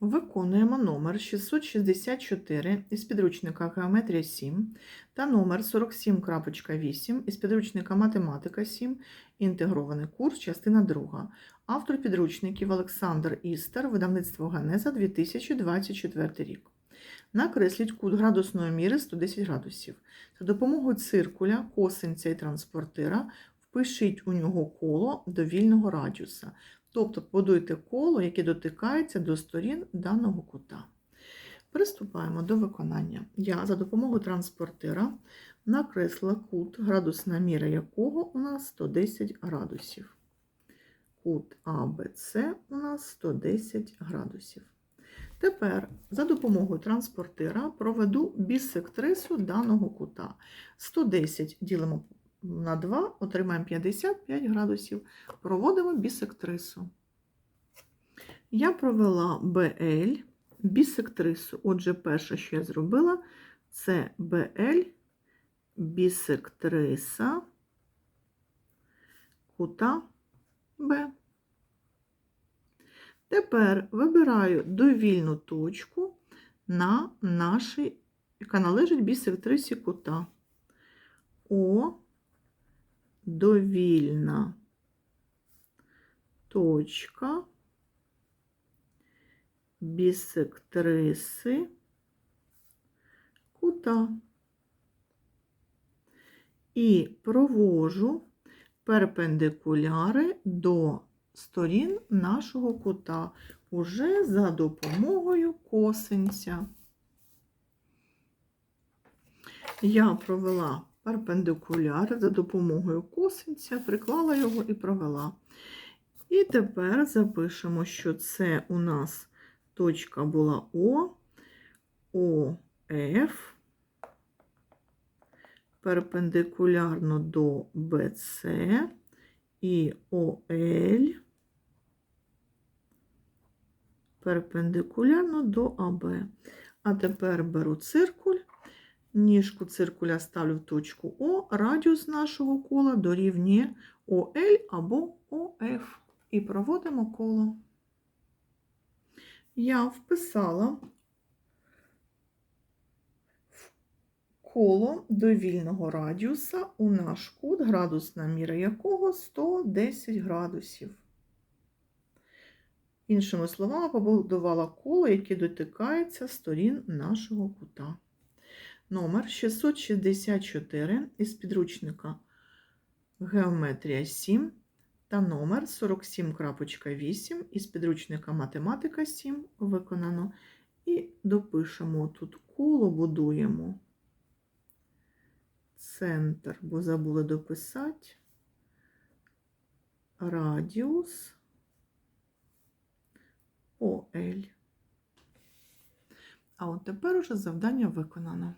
Виконуємо номер 664 із підручника Геометрія 7 та номер 47.8 із підручника Математика 7, інтегрований курс, частина 2. Автор підручників Олександр Істер, видавництво Генеза 2024 рік. Накресліть кут градусної міри 110 градусів. За допомогою циркуля, косинця і транспортира впишіть у нього коло довільного радіуса. Тобто побудуйте коло, яке дотикається до сторін даного кута. Приступаємо до виконання. Я за допомогою транспортира накреслила кут, градусна міра якого у нас 110 градусів. Кут АБЦ у нас 110 градусів. Тепер за допомогою транспортира проведу бісектрису даного кута. 110 ділимо на 2, отримаємо 55 градусів. Проводимо бісектрису. Я провела BL, бісектрису. Отже, перше, що я зробила, це BL, бісектриса кута Б. Тепер вибираю довільну точку на нашій, яка належить бісектрисі кута. О, довільна точка бісектриси кута. І провожу перпендикуляри до сторін нашого кута уже за допомогою косинця. Я провела перпендикуляр за допомогою косинця, приклала його і провела. І тепер запишемо, що це у нас точка була О, ОФ, перпендикулярно до БЦ і ОЛ перпендикулярно до АБ. А тепер беру циркуль, ніжку циркуля ставлю в точку О, радіус нашого кола дорівнює ОЛ або ОФ. І проводимо коло. Я вписала в коло довільного радіуса у наш кут, градусна міра якого 110 градусів. Іншими словами, побудувала коло, яке дотикається сторін нашого кута. Номер 664 із підручника Геометрія 7 та номер 47.8 із підручника Математика 7 виконано. І допишемо тут коло, будуємо центр, бо забули дописати радіус ОЛ. А от тепер уже завдання виконано.